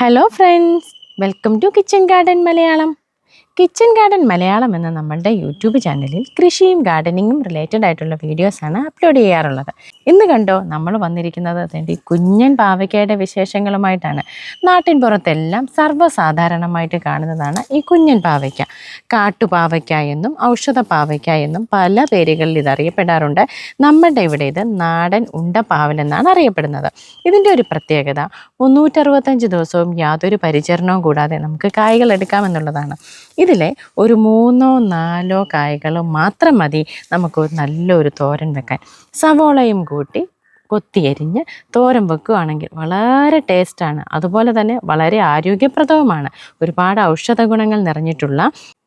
Hello friends welcome to kitchen garden Malayalam kitchen garden Malayalam എന്ന നമ്മളുടെ YouTube ചാനലിൽ കൃഷിയും ഗാർഡനിങ്ങും റിലേറ്റഡ് ആയിട്ടുള്ള വീഡിയോസാണ് അപ്ലോഡ് ചെയ്യാറുള്ളത്. ഇന്ന് കണ്ടോ നമ്മൾ വന്നിരിക്കുന്നത് അതിന്റെ കുഞ്ഞൻ പാവയ്ക്കയുടെ വിശേഷങ്ങളുമായിട്ടാണ്. നാട്ടിൻ പുറത്തെല്ലാം സർവസാധാരണമായിട്ട് കാണുന്നതാണ് ഈ കുഞ്ഞൻ പാവയ്ക്ക. കാട്ടുപാവയ്ക്ക എന്നും ഔഷധ പാവയ്ക്ക എന്നും പല പേരുകളിൽ ഇത് അറിയപ്പെടാറുണ്ട് നമ്മുടെ ഇവിടെ ഇത് നാടൻ ഉണ്ടപ്പാവൽ എന്നാണ് അറിയപ്പെടുന്നത്. ഇതിന്റെ ഒരു പ്രത്യേകത മുന്നൂറ്ററുപത്തഞ്ച് ദിവസവും യാതൊരു പരിചരണവും കൂടാതെ നമുക്ക് കായ്കൾ എടുക്കാമെന്നുള്ളതാണ് ഇതിലെ ഒരു മൂന്നോ നാലോ കായകളോ മാത്രം മതി നമുക്ക് നല്ലൊരു തോരൻ വെക്കാൻ. സവോളയും കൂട്ടി കൊത്തിയരിഞ്ഞ് തോരൻ വെക്കുകയാണെങ്കിൽ വളരെ ടേസ്റ്റാണ് അതുപോലെ തന്നെ വളരെ ആരോഗ്യപ്രദവുമാണ്. ഒരുപാട് ഔഷധ ഗുണങ്ങൾ നിറഞ്ഞിട്ടുള്ള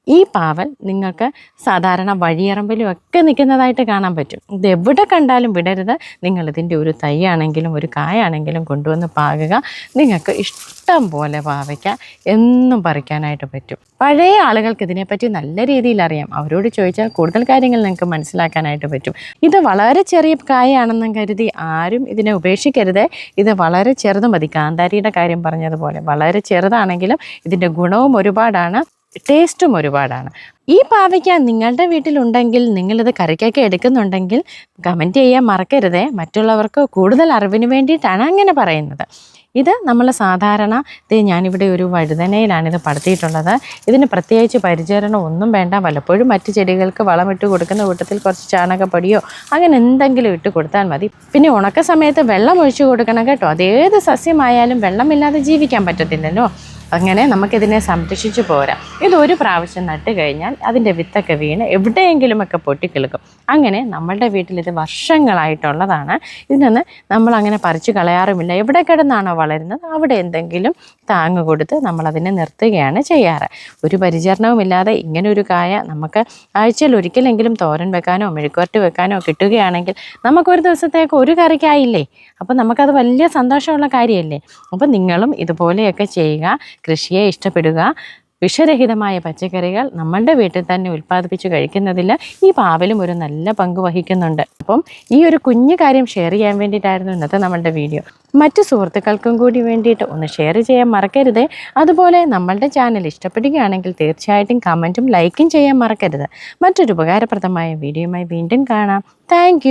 ഈ പാവൽ നിങ്ങൾക്ക് സാധാരണ വഴിയറമ്പിലും ഒക്കെ നിൽക്കുന്നതായിട്ട് കാണാൻ പറ്റും. ഇത് എവിടെ കണ്ടാലും വിടരുത്. നിങ്ങൾ ഇതിന്റെ ഒരു തൈയാണെങ്കിലും ഒരു കായാണെങ്കിലും കൊണ്ടുവന്ന് പാകുക. നിങ്ങൾക്ക് ഇഷ്ടം പോലെ പാവയ്ക്ക എന്നും പറിക്കാനായിട്ട് പറ്റും. പഴയ ആളുകൾക്ക് ഇതിനെപ്പറ്റി നല്ല രീതിയിൽ അറിയാം. അവരോട് ചോദിച്ചാൽ കൂടുതൽ കാര്യങ്ങൾ നിങ്ങൾക്ക് മനസ്സിലാക്കാനായിട്ട് പറ്റും. ഇത് വളരെ ചെറിയ കായാണെന്നും കരുതി ആരും ഇതിനെ ഉപേക്ഷിക്കരുത്. ഇത് വളരെ ചെറുത് മതി. കാന്താരിയുടെ കാര്യം പറഞ്ഞതുപോലെ വളരെ ചെറുതാണെങ്കിലും ഇതിന്റെ ഗുണവും ഒരുപാടാണ്. ടേസ്റ്റും ഒരുപാടാണ്. ഈ പാവയ്ക്ക നിങ്ങളുടെ വീട്ടിലുണ്ടെങ്കിൽ നിങ്ങളിത് കറിക്കൊക്കെ എടുക്കുന്നുണ്ടെങ്കിൽ കമന്റ് ചെയ്യാൻ മറക്കരുതേ. മറ്റുള്ളവർക്ക് കൂടുതൽ അറിവിന് വേണ്ടിയിട്ടാണ് അങ്ങനെ പറയുന്നത്. ഇത് നമ്മൾ സാധാരണ ഇത് ഞാനിവിടെ ഒരു വഴുതനയിലാണ് ഇത് പടുത്തിയിട്ടുള്ളത്. ഇതിന് പ്രത്യേകിച്ച് പരിചരണം ഒന്നും വേണ്ട. വല്ലപ്പോഴും മറ്റ് ചെടികൾക്ക് വളമിട്ട് കൊടുക്കുന്ന കൂട്ടത്തിൽ കുറച്ച് ചാണകപ്പൊടിയോ അങ്ങനെ എന്തെങ്കിലും ഇട്ട് കൊടുത്താൽ മതി. പിന്നെ ഉണക്ക സമയത്ത് വെള്ളം ഒഴിച്ചു കൊടുക്കണം കേട്ടോ. അതേത് സസ്യമായാലും വെള്ളമില്ലാതെ ജീവിക്കാൻ പറ്റത്തില്ലല്ലോ. അങ്ങനെ നമുക്കിതിനെ സംരക്ഷിച്ചു പോരാം. ഇത് ഒരു പ്രാവശ്യം നട്ട് കഴിഞ്ഞാൽ അതിന്റെ വിത്തൊക്കെ വീണ് എവിടെയെങ്കിലുമൊക്കെ പൊട്ടിക്കിളുക്കും. അങ്ങനെ നമ്മളുടെ വീട്ടിൽ ഇത് വർഷങ്ങളായിട്ടുള്ളതാണ്. ഇതിനൊന്ന് നമ്മൾ അങ്ങനെ പറിച്ചു കളയാറുമില്ല. എവിടെ കിടന്നാണോ വളരുന്നത് അവിടെ എന്തെങ്കിലും താങ്ങ് കൊടുത്ത് നമ്മളതിനെ നിർത്തുകയാണ് ചെയ്യാറ്. ഒരു പരിചരണവുമില്ലാതെ ഇങ്ങനെ ഒരു കായ നമുക്ക് ആഴ്ചയിൽ ഒരിക്കലെങ്കിലും തോരൻ വെക്കാനോ മെഴുക്കുവരട്ടി വെക്കാനോ കിട്ടുകയാണെങ്കിൽ നമുക്കൊരു ദിവസത്തേക്ക് ഒരു കറിക്കായില്ലേ? അപ്പോൾ നമുക്കത് വലിയ സന്തോഷമുള്ള കാര്യമല്ലേ? അപ്പോൾ നിങ്ങളും ഇതുപോലെയൊക്കെ ചെയ്യുക. കൃഷിയെ ഇഷ്ടപ്പെടുക. വിഷരഹിതമായ പച്ചക്കറികൾ നമ്മളുടെ വീട്ടിൽ തന്നെ ഉൽപ്പാദിപ്പിച്ച് കഴിക്കുന്നതിൽ ഈ പാവലും ഒരു നല്ല പങ്ക് വഹിക്കുന്നുണ്ട്. അപ്പം ഈ ഒരു കുഞ്ഞു കാര്യം ഷെയർ ചെയ്യാൻ വേണ്ടിയിട്ടായിരുന്നു ഇന്നത്തെ നമ്മളുടെ വീഡിയോ മറ്റു സുഹൃത്തുക്കൾക്കും കൂടി വേണ്ടിയിട്ട് ഒന്ന് ഷെയർ ചെയ്യാൻ മറക്കരുത്. അതുപോലെ നമ്മളുടെ ചാനൽ ഇഷ്ടപ്പെടുകയാണെങ്കിൽ തീർച്ചയായിട്ടും കമന്റും ലൈക്കും ചെയ്യാൻ മറക്കരുത്. മറ്റൊരു ഉപകാരപ്രദമായ വീഡിയോയുമായി വീണ്ടും കാണാം. താങ്ക്